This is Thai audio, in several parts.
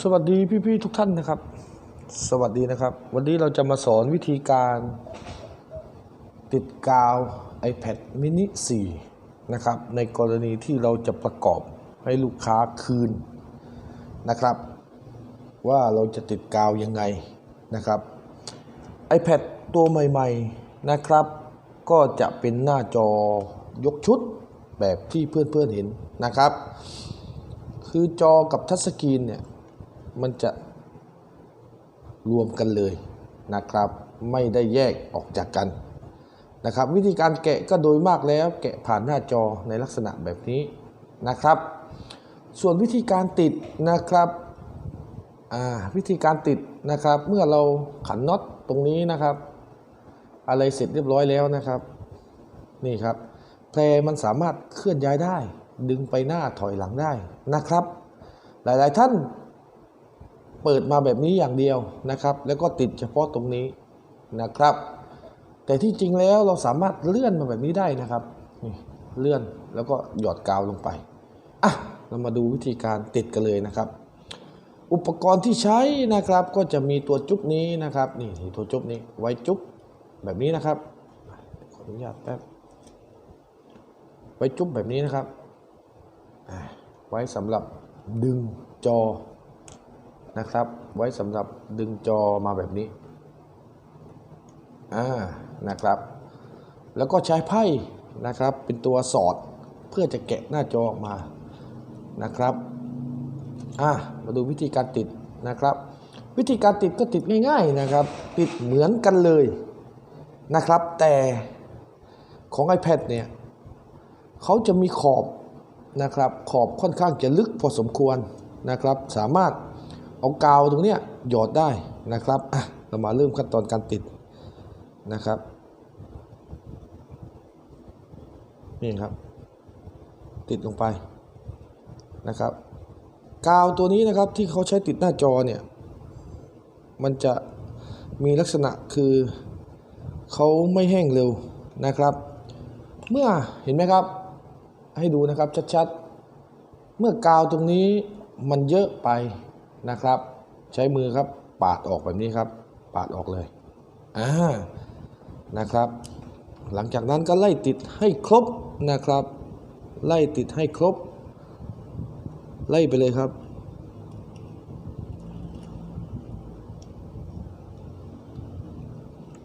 สวัสดีพี่ๆทุกท่านนะครับ สวัสดีนะครับ วันนี้เราจะมาสอนวิธีการติดกาว iPad mini 4 นะครับ ในกรณีที่เราจะประกอบให้ลูกค้าคืนนะครับ ว่าเราจะติดกาวยังไงนะครับ iPad ตัวใหม่ๆนะครับ ก็จะเป็นหน้าจอยกชุดแบบที่เพื่อนๆเห็นนะครับ คือจอกับทัชสกรีนเนี่ย มันจะรวมกันเลยนะครับ ไม่ได้แยกออกจากกันนะครับ วิธีการแกะก็โดยมากแล้ว แกะผ่านหน้าจอในลักษณะแบบนี้นะครับ ส่วนวิธีการติดนะครับวิธีการติดนะครับ เมื่อเราขันน็อตตรงนี้นะครับ อะไรเสร็จเรียบร้อยแล้วนะครับ นี่ครับแพรมันสามารถเคลื่อนย้ายได้ ดึงไปหน้าถอยหลังได้นะครับ หลายๆท่าน เปิดมาแบบนี้อย่างเดียวนะครับ แล้วก็ติดเฉพาะตรงนี้นะครับ แต่ที่จริงแล้วเราสามารถเลื่อนมาแบบนี้ได้นะครับนี่เลื่อนแล้วก็หยอดกาวลงไปอะเรามาดูวิธีการติดกันเลยนะครับ อุปกรณ์ที่ใช้นะครับก็จะมีตัวจุ๊บนี้นะครับนี่ตัวจุ๊บนี้ไว้จุ๊บแบบนี้นะครับขออนุญาตแป๊บไว้จุ๊บแบบนี้นะครับไว้สำหรับดึงจอ นะครับ ไว้สำหรับดึงจอมาแบบนี้อ่านะครับ แล้วก็ใช้ไพ่นะครับเป็นตัวสอดเพื่อจะแกะหน้าจอออกมานะครับอะมาดูวิธีการติดนะครับ วิธีการติดก็ติดง่ายๆนะครับ ติดเหมือนกันเลยนะครับ แต่ของ iPad เนี่ยเขาจะมีขอบนะครับขอบค่อนข้างจะลึกพอสมควรนะครับ สามารถ เอากาวตรงเนี้ยหยอดได้นะครับอะเรามาเริ่มขั้นตอนการติดนะครับนี่ครับ ติดลงไปนะครับ กาวตัวนี้นะครับที่เขาใช้ติดหน้าจอเนี่ย มันจะมีลักษณะคือเขาไม่แห้งเร็วนะครับ เมื่อเห็นไหมครับ ให้ดูนะครับชัดๆ เมื่อกาวตรงนี้มันเยอะไป นะครับ ใช้มือครับปาดออกแบบนี้ครับ ปาดออกเลยอ่านะครับ หลังจากนั้นก็ไล่ติดให้ครบนะครับ ไล่ติดให้ครบ ไล่ไปเลยครับ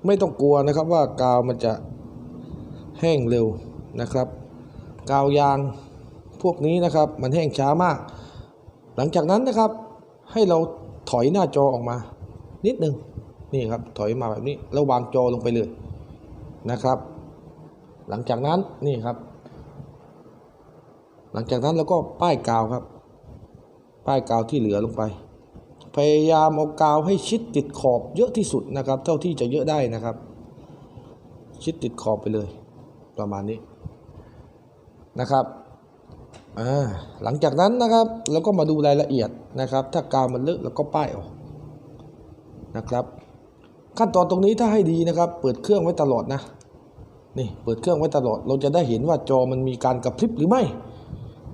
ไม่ต้องกลัวนะครับว่ากาวมันจะแห้งเร็วนะครับ กาวยางพวกนี้นะครับมันแห้งช้ามาก หลังจากนั้นนะครับ ให้เราถอยหน้าจอออกมา นิดนึงนี่ครับถอยมาแบบนี้แล้ววางจอลงไปเลยนะครับ หลังจากนั้นนี่ครับ หลังจากนั้นเราก็ป้ายกาวครับ ป้ายกาวที่เหลือลงไป พยายามเอากาวให้ชิดติดขอบเยอะที่สุดนะครับ เท่าที่จะเยอะได้นะครับ ชิดติดขอบไปเลย ประมาณนี้นะครับ หลังจากนั้นนะครับเราก็มาดูรายละเอียดนะครับ ถ้ากาวมันเลอะเราก็ป้ายออกนะครับ ขั้นตอนตรงนี้ถ้าให้ดีนะครับ เปิดเครื่องไว้ตลอดนะนี่เปิดเครื่องไว้ตลอด เราจะได้เห็นว่าจอมันมีการกระพริบหรือไม่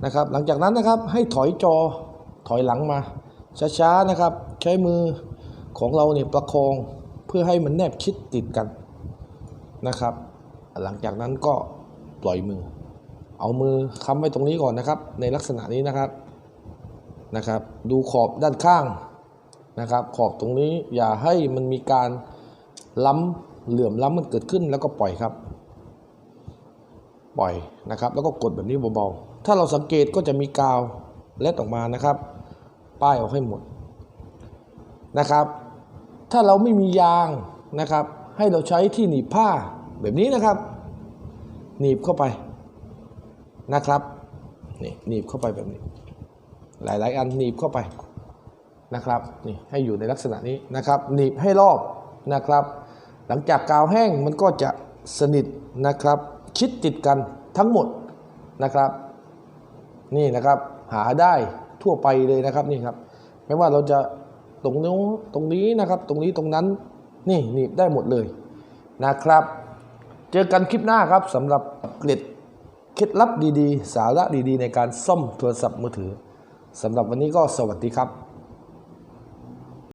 นะครับ หลังจากนั้นนะครับให้ถอยจอถอยหลังมาช้าๆนะครับ ใช้มือของเราเนี่ยประคองเพื่อให้มันแนบชิดติดกันนะครับ หลังจากนั้นก็ปล่อยมือ เอามือค้ำไว้ตรงนี้ก่อนนะครับ ในลักษณะนี้นะครับนะครับ ดูขอบด้านข้างนะครับ ขอบตรงนี้อย่าให้มันมีการล้ำเหลื่อมล้ำมันเกิดขึ้นแล้วก็ปล่อยครับ ปล่อยนะครับ แล้วก็กดแบบนี้เบาๆถ้าเราสังเกตก็จะมีกาวเล็ดออกมานะครับ ป้ายออกให้หมดนะครับ ถ้าเราไม่มียางนะครับ ให้เราใช้ที่หนีบผ้าแบบนี้นะครับ หนีบเข้าไป นะครับนี่หนีบเข้าไปแบบนี้ หลาย ๆ อันหนีบเข้าไปนะครับนี่ให้อยู่ในลักษณะนี้นะครับ หนีบให้รอบนะครับ หลังจากกาวแห้งมันก็จะสนิทนะครับ ชิดติดกันทั้งหมดนะครับ นี่นะครับหาได้ทั่วไปเลยนะครับนี่ครับไม่ว่าเราจะตรงนู้นตรงนี้นะครับ ตรงนี้ตรงนั้นนี่หนีบได้หมดเลยนะครับ เจอกันคลิปหน้าครับสำหรับเกล็ด เคล็ดลับดีๆ สาระดีๆ ในการซ่อมโทรศัพท์มือถือสำหรับวันนี้ก็สวัสดีครับ